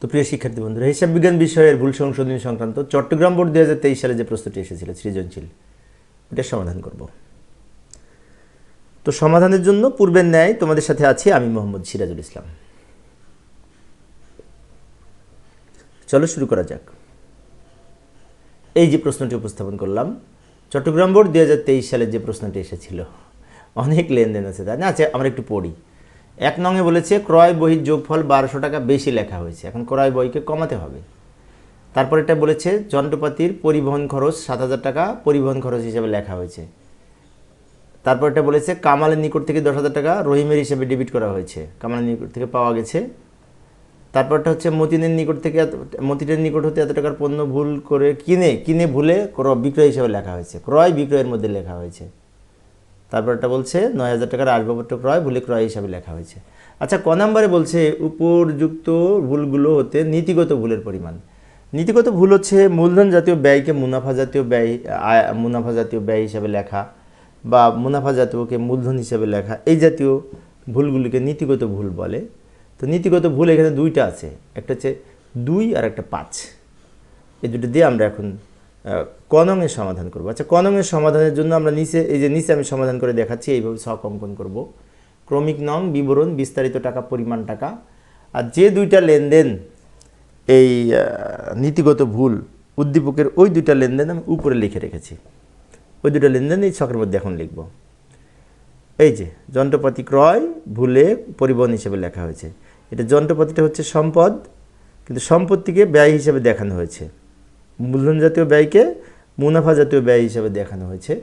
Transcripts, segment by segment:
তো প্রিয় শিক্ষার্থী বন্ধুরা, হিসাব বিজ্ঞান বিষয়ের ভুল সংশোধনী সংক্রান্ত চট্টগ্রাম বোর্ড দুই হাজার তেইশ সালে যে প্রশ্নটি এসেছিল, সৃজনশীল ওটার সমাধান করব। তো সমাধানের জন্য পূর্বের ন্যায় তোমাদের সাথে আছি আমি মোহাম্মদ সিরাজুল ইসলাম। চলো শুরু করা যাক। এই যে প্রশ্নটি উপস্থাপন করলাম, চট্টগ্রাম বোর্ড দুই হাজার তেইশ সালে যে প্রশ্নটি এসেছিল, অনেক লেনদেন আছে, তাই না? আচ্ছা আমরা একটু পড়ি। এক নঙে বলেছে, ক্রয় বহির যোগফল বারোশো টাকা বেশি লেখা হয়েছে। এখন ক্রয় বইকে কমাতে হবে। তারপর এটা বলেছে, যন্ত্রপাতির পরিবহন খরচ সাত হাজার টাকা, পরিবহন খরচ হিসেবে লেখা হয়েছে। তারপর এটা বলেছে, কামালের নিকট থেকে দশ হাজার টাকা রহিমের হিসেবে ডেবিট করা হয়েছে। কামালের নিকট থেকে পাওয়া গেছে। তারপরটা হচ্ছে, মতিনের নিকট থেকে মতিনের নিকট হতে এত টাকার পণ্য ভুল করে কিনে কিনে ভুলে ক্রয়, বিক্রয় হিসেবে লেখা হয়েছে। ক্রয়, বিক্রয়ের মধ্যে লেখা হয়েছে। তারপরটা বলছে নয় হাজার টাকার আসবাবপত্র ক্রয়, ভুলে ক্রয় হিসাবে লেখা হয়েছে। আচ্ছা ক নম্বরে বলছে, উপরযুক্ত ভুলগুলো হতে নীতিগত ভুলের পরিমাণ। নীতিগত ভুল হচ্ছে মূলধন জাতীয় ব্যয়কে মুনাফা জাতীয় ব্যয় মুনাফা জাতীয় ব্যয় হিসাবে লেখা বা মুনাফা জাতীয়কে মূলধন হিসাবে লেখা। এই জাতীয় ভুলগুলিকে নীতিগত ভুল বলে। তো নীতিগত ভুল এখানে দুইটা আছে। একটা হচ্ছে দুই আর একটা পাঁচ। এই দুটো দিয়ে আমরা এখন কনঙের সমাধান করব। আচ্ছা কনঙের সমাধানের জন্য আমরা নিচে, এই যে নিচে আমি সমাধান করে দেখাচ্ছি, এইভাবে ছক অঙ্কন করব। ক্রমিক নং, বিবরণ, বিস্তারিত টাকা, পরিমাণ টাকা। আর যে দুইটা লেনদেন, এই নীতিগত ভুল উদ্দীপকের ওই দুইটা লেনদেন আমি উপরে লিখে রেখেছি। ওই দুটো লেনদেন এই ছকের মধ্যে এখন লিখব। এই যে, যন্ত্রপাতি ক্রয় ভুলে পরিবহন হিসেবে লেখা হয়েছে। এটা যন্ত্রপাতিটা হচ্ছে সম্পদ, কিন্তু সম্পত্তিকে ব্যয় হিসেবে দেখানো হয়েছে। মূলধন জাতীয় ব্যয়কে মুনাফা জাতীয় ব্যয় হিসেবে দেখানো হয়েছে,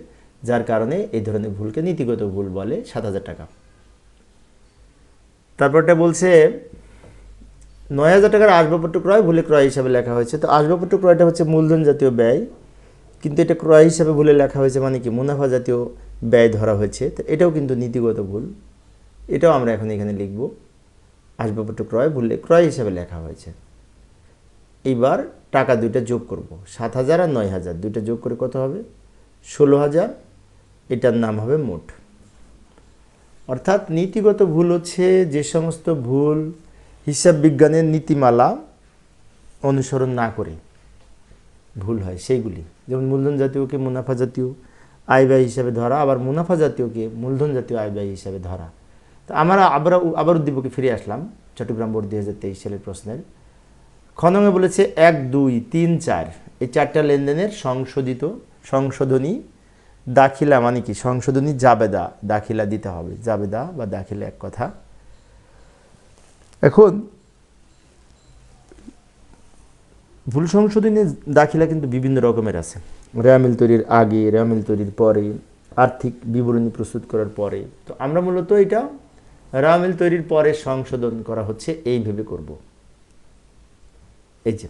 যার কারণে এই ধরনের ভুলকে নীতিগত ভুল বলে সাত হাজার টাকা। তারপরটা বলছে, নয় হাজার টাকার আসবাবপত্র ক্রয় ভুলে ক্রয় হিসাবে লেখা হয়েছে। তো আসবাবপত্র ক্রয়টা হচ্ছে মূলধন জাতীয় ব্যয়, কিন্তু এটা ক্রয় হিসাবে ভুলে লেখা হয়েছে মানে কি মুনাফা জাতীয় ব্যয় ধরা হয়েছে। তো এটাও কিন্তু নীতিগত ভুল। এটাও আমরা এখন এখানে লিখব, আসবাবপত্র ক্রয় ভুলে ক্রয় হিসাবে লেখা হয়েছে। এইবার টাকা দুইটা যোগ করব। সাত হাজার আর নয় হাজার। দুইটা যোগ করে কত হবে? ষোলো হাজার। এটার নাম হবে মোট। অর্থাৎ নীতিগত ভুল হচ্ছে যে সমস্ত ভুল হিসাব বিজ্ঞানের নীতিমালা অনুসরণ না করে ভুল হয় সেইগুলি। যেমন মূলধন জাতীয়কে মুনাফা জাতীয় আয় ব্যয় হিসাবে ধরা, আবার মুনাফা জাতীয়কে মূলধন জাতীয় আয় ব্যয় হিসাবে ধরা। তো আমরা আবার আবার উদ্দীপকে ফিরে আসলাম। চট্টগ্রাম বোর্ড দুই হাজার তেইশ সালের প্রশ্নের। খনঙে বলেছে এক, দুই, তিন, চার। এই চারটা লেনদেনের সংশোধিত, সংশোধনী দাখিলা মানে কি? সংশোধনী জাবেদা, দাখিলা দিতে হবে। জাবেদা বা দাখিলা এক কথা। এখন ভুল সংশোধনী দাখিলা কিন্তু বিভিন্ন রকমের আছে। রেয়ামিল তৈরির আগে রেয়ামিল তৈরির পরে, আর্থিক বিবরণী প্রস্তুত করার পরে। তো আমরা মূলত এটা রেয়ামিল তৈরির পরে সংশোধন করা হচ্ছে, এই ভেবে করব। এই যে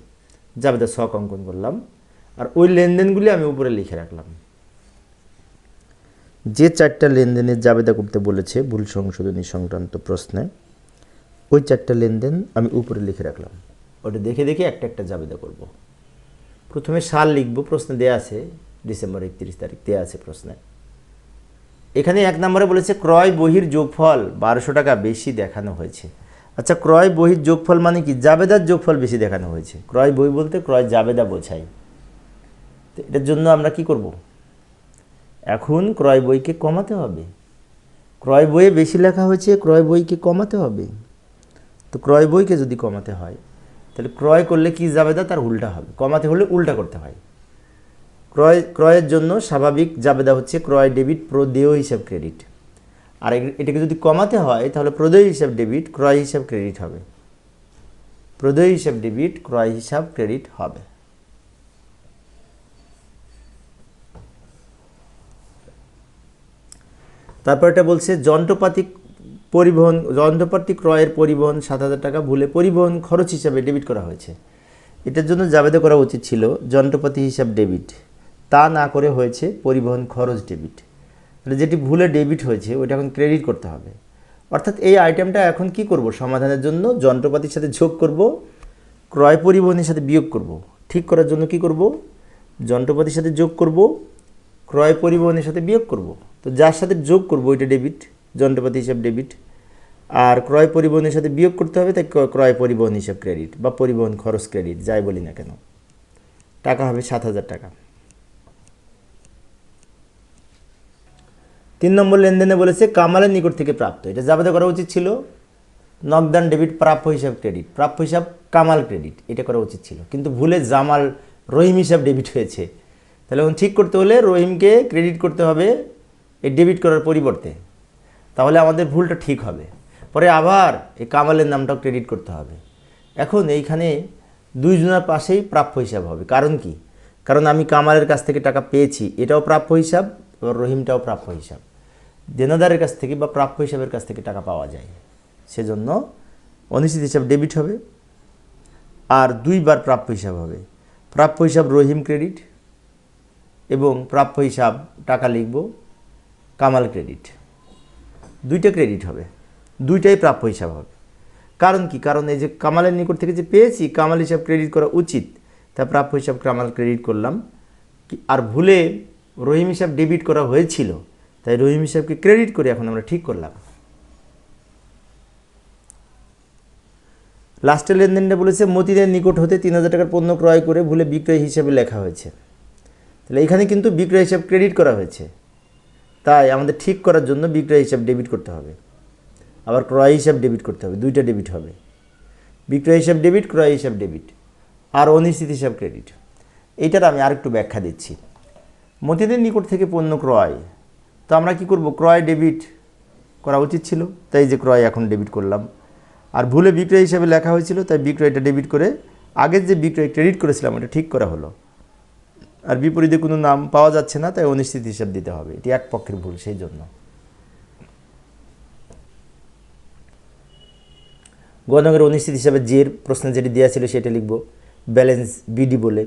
জাবেদা শখ অঙ্কন করলাম। আর ওই লেনদেনগুলি আমি উপরে লিখে রাখলাম। যে চারটা লেনদেনের জাবেদা করতে বলেছে ভুল সংশোধনী সংক্রান্ত প্রশ্নে, ওই চারটা লেনদেন আমি উপরে লিখে রাখলাম। ওটা দেখে দেখে একটা একটা জাবেদা করব। প্রথমে সাল লিখব, প্রশ্নে দেয়া আছে, ডিসেম্বর একত্রিশ তারিখ, দেয়া আছে প্রশ্নে। এখানে এক নম্বরে বলেছে, ক্রয় বহির যোগফল বারোশো টাকা বেশি দেখানো হয়েছে। আচ্ছা ক্রয় বহির যোগফল মানে কি? জাবেদার যোগফল বেশি দেখানো হয়েছে। ক্রয় বই বলতে ক্রয় জাবেদা বোঝায়। তো এটার জন্য আমরা কি করব? এখন ক্রয় বইকে কমাতে হবে। ক্রয় বইয়ে বেশি লেখা হয়েছে, ক্রয় বইকে কমাতে হবে। তো ক্রয় বইকে যদি কমাতে হয়, তাহলে ক্রয় করলে কি জাবেদা? তার উল্টা হবে। কমাতে হলে উল্টা করতে হয়। ক্রয়, ক্রয়ের জন্য স্বাভাবিক জাবেদা হচ্ছে ক্রয় ডেবিট প্রদেয় হিসাব ক্রেডিট। আর এটাকে যদি কমাতে হয়, তাহলে প্রদেয় হিসাব ডেবিট ক্রয় হিসাব ক্রেডিট হবে। প্রদেয় হিসাব ডেবিট ক্রয় হিসাব ক্রেডিট হবে। তারপর এটা বলছে যন্ত্রপাতি পরিবহন যন্ত্রপাতি ক্রয়ের পরিবহন সাত হাজার টাকা ভুলে পরিবহন খরচ হিসাবে ডেবিট করা হয়েছে। এটার জন্য জাবেদা করা উচিত ছিল, যন্ত্রপাতি হিসাব ডেবিট তা না করে হয়েছে পরিবহন খরচ ডেবিট যেটি ভুলে ডেবিট হয়েছে, ওইটা এখন ক্রেডিট করতে হবে। অর্থাৎ এই আইটেমটা এখন কি করব? সমাধানের জন্য যন্ত্রপাতির সাথে যোগ করব, ক্রয় পরিবহনের সাথে বিয়োগ করব। ঠিক করার জন্য কি করব? যন্ত্রপাতির সাথে যোগ করব, ক্রয় পরিবহনের সাথে বিয়োগ করব। তো যার সাথে যোগ করব, ওইটা ডেবিট যন্ত্রপাতি হিসাব ডেবিট আর ক্রয় পরিবহনের সাথে বিয়োগ করতে হবে, তাই ক্রয় পরিবহন হিসাব ক্রেডিট বা পরিবহন খরচ ক্রেডিট যাই বলি না কেন। টাকা হবে সাত হাজার টাকা। তিন নম্বর লেনদেনে বলেছে কামালের নিকট থেকে প্রাপ্ত। এটা জাবেদা করা উচিত ছিল। নকদান ডেবিট প্রাপ্য হিসাব ক্রেডিট প্রাপ্য হিসাব কামাল ক্রেডিট এটা করা উচিত ছিল। কিন্তু ভুলে জামাল রহিম হিসাব ডেবিট হয়েছে। তাহলে এখন ঠিক করতে হলে রহিমকে ক্রেডিট করতে হবে এই ডেবিট করার পরিবর্তে। তাহলে আমাদের ভুলটা ঠিক হবে। পরে আবার এই কামালের নামটাও ক্রেডিট করতে হবে। এখন এইখানে দুইজনের পাশেই প্রাপ্য হিসাব হবে। কারণ কি? কারণ আমি কামালের কাছ থেকে টাকা পেয়েছি, এটাও প্রাপ্য হিসাব রহিমটাও প্রাপ্য হিসাব। দেনাদারের কাছ থেকে বা প্রাপ্য হিসাবের কাছ থেকে টাকা পাওয়া যায়। সেজন্য অনিশ্চিত হিসাব ডেবিট হবে আর দুইবার প্রাপ্য হিসাব হবে। প্রাপ্য হিসাব রহিম ক্রেডিট এবং প্রাপ্য হিসাব টাকা লিখব কামাল ক্রেডিট। দুইটা ক্রেডিট হবে, দুইটাই প্রাপ্য হিসাব হবে। কারণ কি? কারণ এই যে কামালের নিকট থেকে যে পেয়েছি, কামাল হিসাব ক্রেডিট করা উচিত। তা প্রাপ্য হিসাব কামাল ক্রেডিট করলাম আর ভুলে রহিম হিসাব ডেবিট করা হয়েছিল। তাই রহিম হিসাবকে ক্রেডিট করে এখন আমরা ঠিক করলাম। লাস্টের লেনদেনটা বলেছে মতিদের নিকট হতে তিন হাজার টাকার পণ্য ক্রয় করে ভুলে বিক্রয় হিসাবে লেখা হয়েছে। তাহলে এখানে কিন্তু বিক্রয় হিসাব ক্রেডিট করা হয়েছে। তাই আমাদের ঠিক করার জন্য বিক্রয় হিসাব ডেবিট করতে হবে। আবার ক্রয় হিসাব ডেবিট করতে হবে, দুইটা ডেবিট হবে। বিক্রয় হিসাব ডেবিট ক্রয় হিসাব ডেবিট আর অনিশ্চিত হিসাব ক্রেডিট এইটার আমি আরেকটু ব্যাখ্যা দিচ্ছি। মতিদের নিকট থেকে পণ্য ক্রয় তো আমরা কি করব? ক্রয় ডেবিট করা উচিত ছিল, তাই যে ক্রয় এখন ডেবিট করলাম। আর ভুলে বিক্রয় হিসাবে লেখা হয়েছিল, তাই বিক্রয়টা ডেবিট করে আগের যে বিক্রয় ক্রেডিট করেছিলাম, ওটা ঠিক করা হলো। আর বিপরীতে কোনো নাম পাওয়া যাচ্ছে না, তাই অনিশ্চিত হিসাব দিতে হবে। এটি এক পক্ষের ভুল, সেই জন্য। গণকের অনিশ্চিত হিসাবে জের প্রশ্নে যেটি দেওয়া ছিল, সেটা লিখব, ব্যালেন্স বিডি বলে।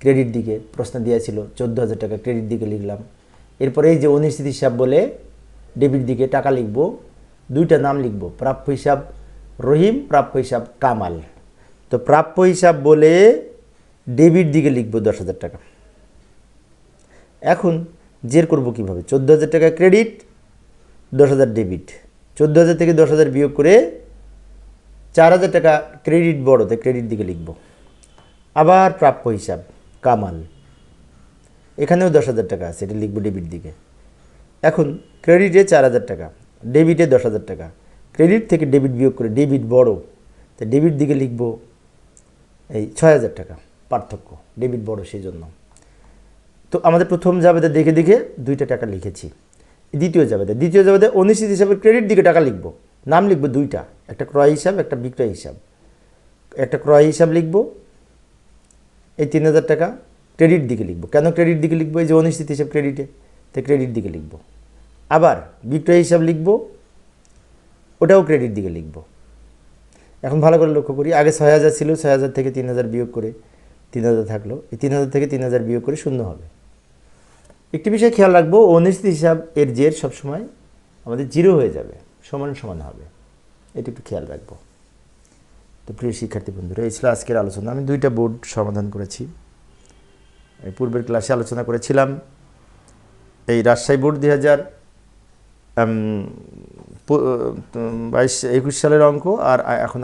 ক্রেডিট দিকে প্রশ্ন দেওয়া ছিল, চোদ্দ হাজার টাকা ক্রেডিট দিকে লিখলাম। এরপরে এই যে অনিশ্চিত হিসাব বলে ডেবিট দিকে টাকা লিখব, দুইটা নাম লিখব, প্রাপ্য হিসাব রহিম, প্রাপ্য হিসাব কামাল। তো প্রাপ্য হিসাব বলে ডেবিট দিকে লিখব দশ হাজার টাকা। এখন জের করব কীভাবে? চোদ্দ হাজার টাকা ক্রেডিট, দশ হাজার ডেবিট। চোদ্দ হাজার থেকে দশ হাজার বিয়োগ করে চার হাজার টাকা ক্রেডিট বড়, তাই ক্রেডিট দিকে লিখব। আবার প্রাপ্য হিসাব কামাল। এখানেও দশ হাজার টাকা আছে, এটা লিখব ডেবিট দিকে। এখন ক্রেডিটে চার হাজার টাকা ডেবিটে দশ হাজার টাকা। ক্রেডিট থেকে ডেবিট বিয়োগ করে ডেবিট বড় তাই ডেবিট দিকে লিখব এই ছয় হাজার টাকা পার্থক্য ডেবিট বড় সেই জন্য। তো আমাদের প্রথম জাবেদা দেখে দেখে দুইটা টাকা লিখেছি। দ্বিতীয় জাবেদা দ্বিতীয় জাবেদা অনিশ্চিত হিসাবে ক্রেডিট দিকে টাকা লিখব। নাম লিখব দুইটা, একটা ক্রয় হিসাব, একটা বিক্রয় হিসাব। একটা ক্রয় হিসাব লিখব, এই তিন হাজার টাকা। ক্রেডিট দিকে লিখব। কেন ক্রেডিট দিকে লিখব? এই যে অনিশ্চিত হিসাব ক্রেডিটে তাই ক্রেডিট দিকে লিখব। আবার বিক্রয় হিসাব লিখব, ওটাও ক্রেডিট দিকে লিখব। এখন ভালো করে লক্ষ্য করি, আগে ছয় হাজার ছিল, ছয় হাজার থেকে তিন হাজার বিয়োগ করে তিন হাজার থাকল। এই তিন হাজার থেকে তিন হাজার বিয়োগ করে শূন্য হবে। একটি বিষয় খেয়াল রাখব, অনিশ্চিত হিসাব এর জের সবসময় আমাদের জিরো হয়ে যাবে, সমান সমান হবে। এটা একটু খেয়াল রাখব। তো প্রিয় শিক্ষার্থী বন্ধুরা, এই ছিল আজকের আলোচনা। আমি দুইটা বোর্ড সমাধান করেছি। পূর্বের ক্লাসে আলোচনা করেছিলাম, এই রাজশাহী বোর্ড দুই হাজার বাইশ, একুশ সালের অঙ্ক আর এখন